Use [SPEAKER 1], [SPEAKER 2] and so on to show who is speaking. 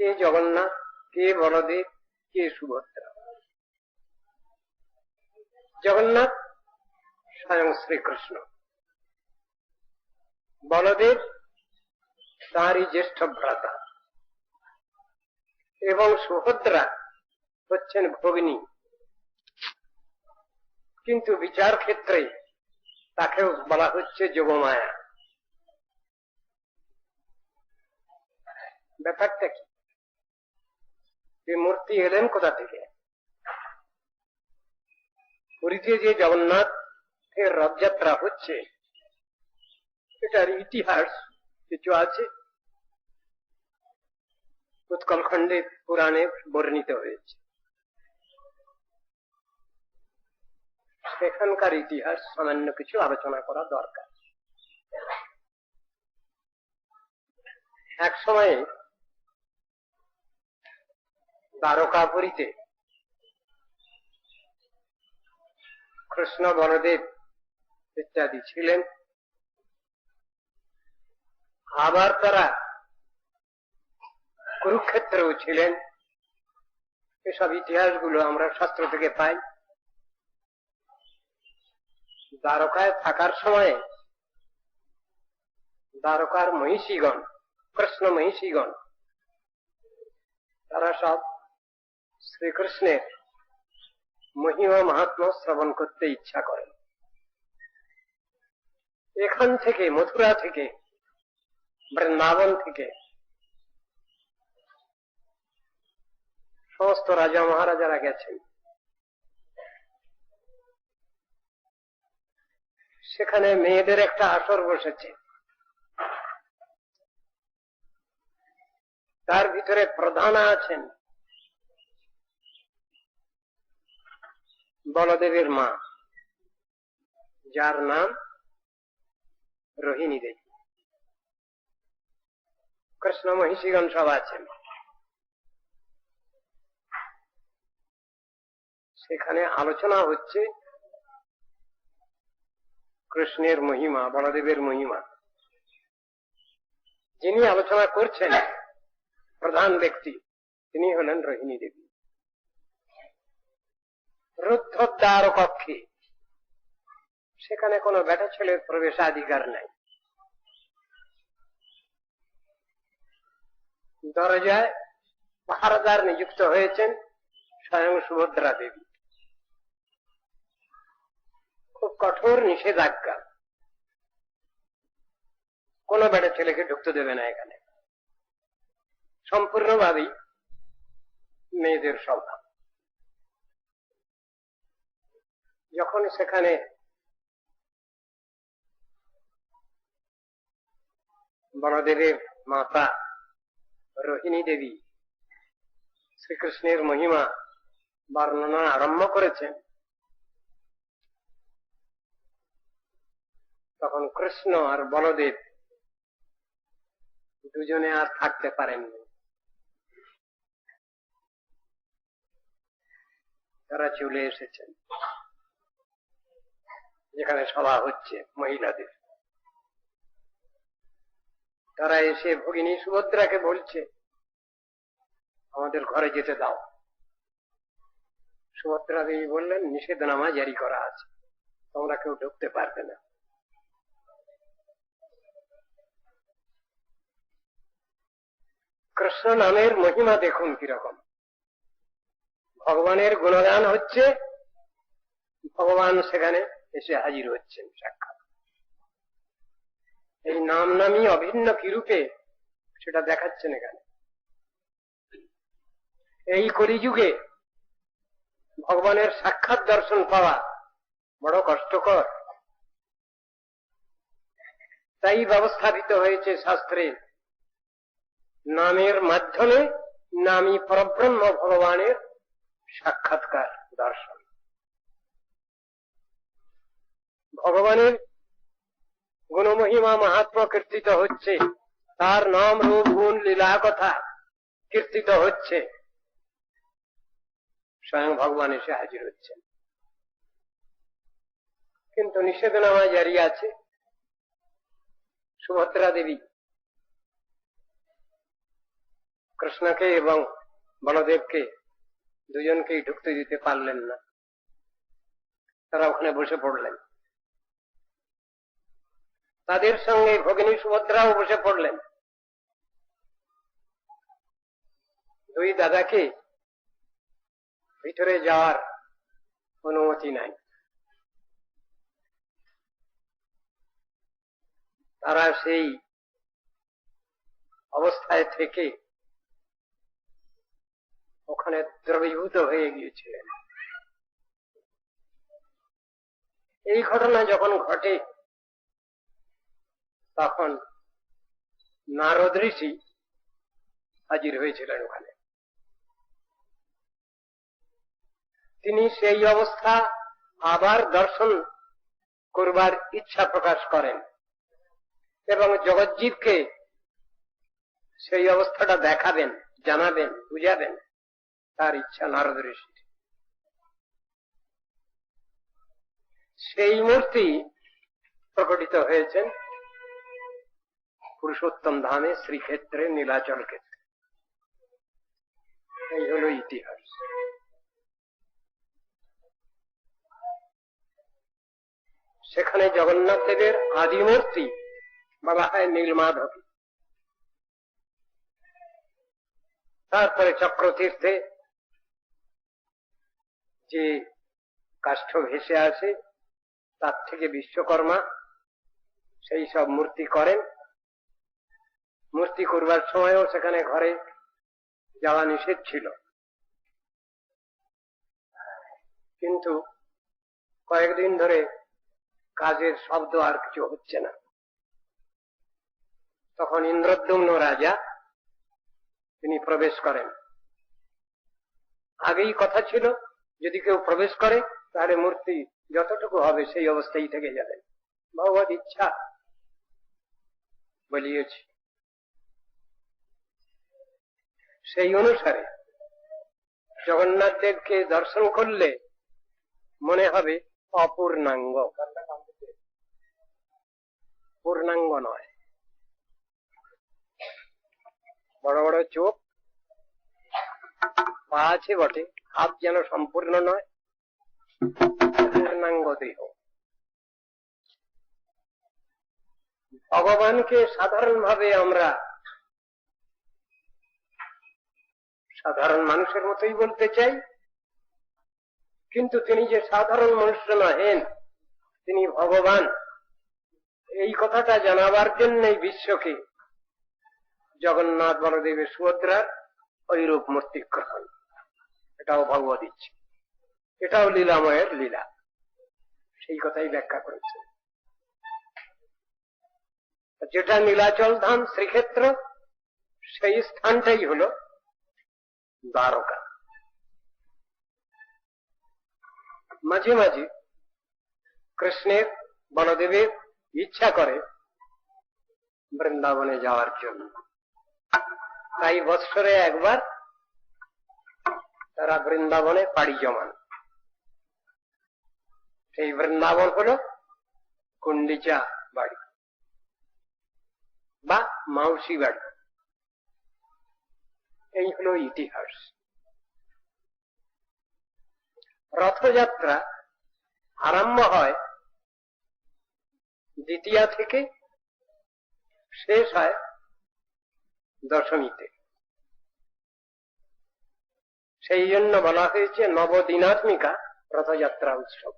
[SPEAKER 1] কে জগন্নাথ, কে বলদেব, কে সুভদ্রা? জগন্নাথ স্বয়ং শ্রীকৃষ্ণ। বলদেব তাঁরই জ্যেষ্ঠ ভ্রাতা। এবং সুভদ্রা হচ্ছেন ভগিনী। কিন্তু বিচার ক্ষেত্রে তাকেও বলা হচ্ছে যোগমায়া। ব্যাপারটা কি? যে মূর্তি এলেন কোথা থেকে? পুরীতে যে জগন্নাথ এর রথযাত্রা হচ্ছে, এটার ইতিহাস কিছু আছে? উৎকল খণ্ডে পুরাণে বর্ণিত হয়েছে। সেখানকার ইতিহাস সামান্য কিছু আলোচনা করা দরকার। এক সময়ে দ্বারকাপুরীতে। কৃষ্ণ বলদেব ইত্যাদি ছিলেন। আবার তারা কুরুক্ষেত্রেও ছিলেন। এসব ইতিহাসগুলো আমরা শাস্ত্র থেকে পাই। দ্বারকায় থাকার সময়ে দ্বারকার মহিষীগণ, কৃষ্ণ মহিষীগণ, তারা সব শ্রীকৃষ্ণের মহিমা মাহাত্ম শ্রবণ করতে ইচ্ছা করেন। এখান থেকে, মথুরা থেকে, বৃন্দাবন থেকে সমস্ত রাজা মহারাজারা গেছেন। সেখানে মেয়েদের একটা আসর বসেছে। তার ভিতরে প্রধানা আছেন। বলদেবের মা, যার নাম রোহিণী দেবী। কৃষ্ণ মহিষীগণ সব আছেন। সেখানে আলোচনা হচ্ছে কৃষ্ণের মহিমা, বলদেবের মহিমা। যিনি আলোচনা করছেন, প্রধান ব্যক্তি, তিনি হলেন রোহিণী দেবী। রুদ্ধদ্বার কক্ষে। সেখানে কোনো বেটা ছেলের প্রবেশাধিকার নাই। দরজায় পাহারাদার নিযুক্ত হয়েছেন স্বয়ং সুভদ্রা দেবী। খুব কঠোর নিষেধাজ্ঞা। কোনো বেটা ছেলেকে ঢুকতে দেবে না এখানে। সম্পূর্ণভাবেই মেয়েদের স্বভাব। যখন সেখানে বনদেবের মাতা রোহিণী দেবী শ্রীকৃষ্ণের মহিমা বর্ণনা আরম্ভ করেছেন, তখন কৃষ্ণ আর বলদেব দুজনে আর থাকতে পারেননি। তারা চলে এসেছেন। যেখানে সভা হচ্ছে মহিলাদের। তারা এসে ভগিনী সুভদ্রাকে বলছে, আমাদের ঘরে যেতে দাও। সুভদ্রা দেবী বললেন, নিষেধনামা জারি করা আছে, তোমরা কেউ ঢুকতে পারবে না। কৃষ্ণ নামের মহিমা দেখুন কীরকম। ভগবানের গুণগান হচ্ছে, ভগবান সেখানে এসে হাজির হচ্ছেন সাক্ষাৎ। এই নাম নামই অভিন্ন কিরূপে সেটা দেখাচ্ছেন এখানে? এই কলিযুগে ভগবানের সাক্ষাৎ দর্শন পাওয়া বড় কষ্টকর। তাই ব্যবস্থাপিত হয়েছে শাস্ত্রে, নামের মাধ্যমে নামী পরব্রহ্ম ভগবানের সাক্ষাৎকার দর্শন। ভগবানের গুণমহিমা মাহাত্ম কীর্তিত হচ্ছে। তার নাম রূপ, গুণ, লীলা, কথা কীর্তিত হচ্ছে। স্বয়ং ভগবান এসে হাজির হচ্ছেন। কিন্তু নিষেধনামা জারি আছে। সুভদ্রা দেবী কৃষ্ণকে এবং বলদেবকে দুজনকেই ঢুকতে দিতে পারলেন না। তারা ওখানে বসে পড়লেন। তাদের সঙ্গে ভগিনী সুভদ্রাও বসে পড়লেন। দুই দাদাকে ভিতরে যাওয়ার অনুমতি নাই। তারা সেই অবস্থায় থেকে ওখানে দ্রবীভূত হয়ে গিয়েছিলেন। এই ঘটনা যখন ঘটে তখন নারদ ঋষি হাজির হয়েছিলেন ওখানে। তিনি সেই অবস্থা আবার দর্শন করবার ইচ্ছা প্রকাশ করেন এবং জগজ্জীবকে সেই অবস্থাটা দেখাবেন, জানাবেন, বুঝাবেন তার ইচ্ছা নারদ ঋষির। সেই মূর্তি প্রকটিত হয়েছেন পুরুষোত্তম ধামে শ্রীক্ষেত্রে নীলাচল ক্ষেত্রে। এই হল ইতিহাস। সেখানে জগন্নাথ দেবের আদিমূর্তি বলা হয় নীলমাধবী। তারপরে চক্রতীর্থে যে কাষ্ঠ ভেসে আসে, তার থেকে বিশ্বকর্মা সেই সব মূর্তি করেন। মূর্তি করবার সময়ও সেখানে ঘরে যাওয়া নিষেধ ছিল। কিন্তু কয়েকদিন ধরে কাজের শব্দ আর কিছু হচ্ছে না। তখন ইন্দ্রদ্যুম্ন রাজা, তিনি প্রবেশ করেন। আগেই কথা ছিল, যদি কেউ প্রবেশ করে, তাহলে মূর্তি যতটুকু হবে সেই অবস্থায় থেকে যাবে। ভগবত ইচ্ছা, বলিয়েছি। সেই অনুসারে জগন্নাথ দেবকে দর্শন করলে মনে হবে অপূর্ণাঙ্গ। পূর্ণাঙ্গ নয়। বড় বড় চোখ, পা আছে বটে, হাত যেন সম্পূর্ণ নয়, পূর্ণাঙ্গ দেহ। ভগবানকে সাধারণভাবে আমরা সাধারণ মানুষের মতোই বলতে চাই। কিন্তু তিনি যে সাধারণ মনুষ্য নহেন, তিনি ভগবান। এই কথাটা জানাবার জন্যই বিশ্বকে জগন্নাথ বলদেবের সুভদ্রার ঐরূপ মূর্তি গ্রহণ। এটাও ভগবত ইচ্ছে। এটাও লীলাময়ের লীলা। সেই কথাই ব্যাখ্যা করেছে। যেটা নীলাচল ধাম শ্রীক্ষেত্র, সেই স্থানটাই হল দ্বারকা। মাঝে মাঝে কৃষ্ণের বলদেবের ইচ্ছা করে বৃন্দাবনে যাওয়ার জন্য। তাই বৎসরে একবার তারা বৃন্দাবনে পাড়ি জমান। সেই বৃন্দাবন হল কুন্ডিচা বাড়ি বা মাউসি বাড়ি। এই হল ইতিহাস। রথযাত্রা আরম্ভ হয় দ্বিতীয়া থেকে শেষ হয় দশমীতে। সেই জন্য বলা হয়েছে নবদিনাত্মিকা রথযাত্রা উৎসব।